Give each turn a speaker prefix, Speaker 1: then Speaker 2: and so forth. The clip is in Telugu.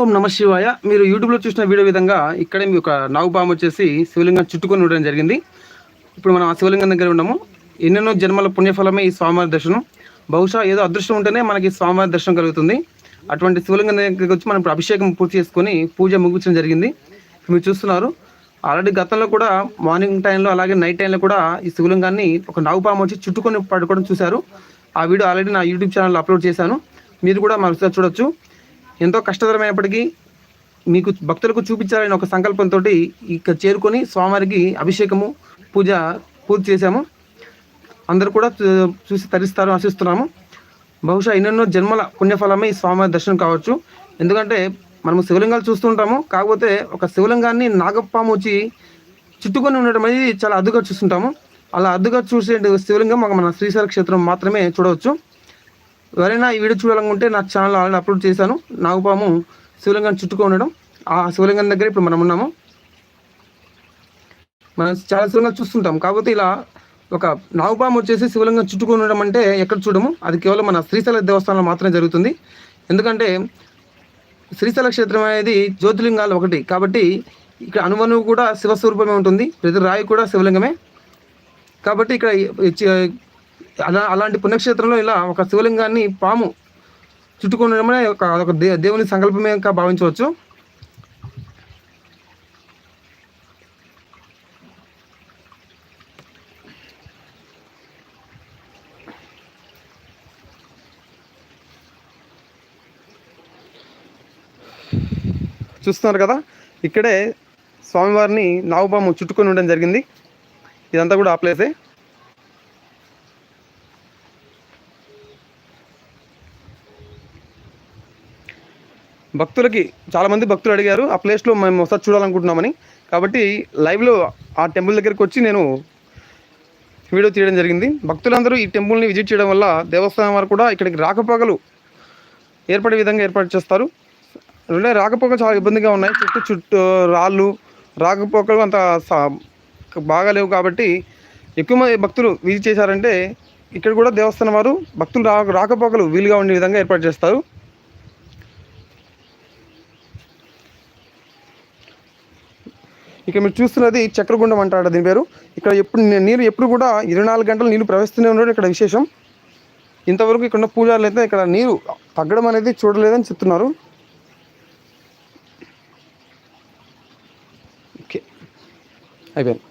Speaker 1: ఓం నమ శివాయ. మీరు యూట్యూబ్లో చూసిన వీడియో విధంగా ఇక్కడే మీ ఒక నాగుపాము వచ్చేసి శివలింగం చుట్టుకొని ఉండడం జరిగింది. ఇప్పుడు మనం ఆ శివలింగం దగ్గర ఉన్నాము. ఎన్నెన్నో జన్మల పుణ్యఫలమే ఈ స్వామివారి దర్శనం. బహుశా ఏదో అదృష్టం ఉంటేనే మనకి స్వామివారి దర్శనం కలుగుతుంది. అటువంటి శివలింగం దగ్గరికి వచ్చి మనం ఇప్పుడు అభిషేకం పూర్తి చేసుకొని పూజ ముగించడం జరిగింది. మీరు చూస్తున్నారు. ఆల్రెడీ గతంలో కూడా మార్నింగ్ టైంలో అలాగే నైట్ టైంలో కూడా ఈ శివలింగాన్ని ఒక నాగుపాము వచ్చి చుట్టుకొని పడుకోవడం చూశారు. ఆ వీడియో ఆల్రెడీ నా యూట్యూబ్ ఛానల్లో అప్లోడ్ చేశాను. మీరు కూడా మరోసారి చూడొచ్చు. ఎంతో కష్టతరమైనప్పటికీ మీకు భక్తులకు చూపించాలని ఒక సంకల్పంతో ఇక్కడ చేరుకొని స్వామివారికి అభిషేకము పూజ పూర్తి చేశాము. అందరూ కూడా చూసి తరిస్తారు ఆశిస్తున్నాము. బహుశా ఎన్నెన్నో జన్మల పుణ్యఫలమే ఈ స్వామివారి దర్శనం కావచ్చు. ఎందుకంటే మనము శివలింగాలు చూస్తుంటాము కాకపోతే ఒక శివలింగాన్ని నాగపాము వచ్చి చుట్టుకొని ఉండడం అనేది చాలా అద్దుగా చూస్తుంటాము. అలా అద్దుగా చూసే శివలింగం ఒక మన శ్రీశైల క్షేత్రం మాత్రమే చూడవచ్చు. ఎవరైనా ఈ వీడియో చూడాలనుకుంటే నా ఛానల్ ఆల్రెడీ అప్లోడ్ చేశాను. నాగుపాము శివలింగం చుట్టుకొని ఉండడం. ఆ శివలింగం దగ్గర ఇప్పుడు మనం ఉన్నాము. మనం చాలా శివలింగాలు చూస్తుంటాం. కాకపోతే ఇలా ఒక నాగుపాము వచ్చేసి శివలింగం చుట్టుకొని ఉండడం అంటే ఎక్కడ చూడము? అది కేవలం మన శ్రీశైల దేవస్థానంలో మాత్రమే జరుగుతుంది. ఎందుకంటే శ్రీశైల క్షేత్రం అనేది జ్యోతిలింగాలు ఒకటి. కాబట్టి ఇక్కడ అనువనువు కూడా శివస్వరూపమే ఉంటుంది. ప్రతి రాయి కూడా శివలింగమే. కాబట్టి ఇక్కడ అలా అలాంటి పుణ్యక్షేత్రంలో ఇలా ఒక శివలింగాన్ని పాము చుట్టుకుండడమే ఒక ఒక దే దేవుని సంకల్పమే ఇంకా భావించవచ్చు. చూస్తున్నారు కదా? ఇక్కడే స్వామివారిని నాగుపాము చుట్టుకొని ఉండడం జరిగింది. ఇదంతా కూడా ఆ ప్లేసే భక్తులకి చాలామంది భక్తులు అడిగారు ఆ ప్లేస్లో మేము ఒకసారి చూడాలనుకుంటున్నామని. కాబట్టి లైవ్లో ఆ టెంపుల్ దగ్గరికి వచ్చి నేను వీడియో తీయడం జరిగింది. భక్తులందరూ ఈ టెంపుల్ని విజిట్ చేయడం వల్ల దేవస్థానం వారు కూడా ఇక్కడికి రాకపోకలు ఏర్పడే విధంగా ఏర్పాటు చేస్తారు. రెండే రాకపోకలు చాలా ఇబ్బందిగా ఉన్నాయి. చుట్టూ చుట్టూ రాళ్ళు రాకపోకలు అంత సా- బాగాలేవు కాబట్టి ఎక్కువ మంది భక్తులు విజిట్ చేశారంటే ఇక్కడ కూడా దేవస్థానం వారు భక్తులు రా రాకపోకలు వీలుగా ఉండే విధంగా ఏర్పాటు చేస్తారు. ఇక మీరు చూస్తున్నది చక్రగుండం అంటాడు దీని పేరు. ఇక్కడ ఎప్పుడు నీరు ఎప్పుడు కూడా ఇరవై నాలుగు గంటలు నీళ్ళు ప్రవహిస్తూనే ఉండడం ఇక్కడ విశేషం. ఇంతవరకు ఇక్కడ ఉన్న పూజారులు అయితే ఇక్కడ నీరు తగ్గడం అనేది చూడలేదని చెప్తున్నారు. ఓకే. అయిపోయింది.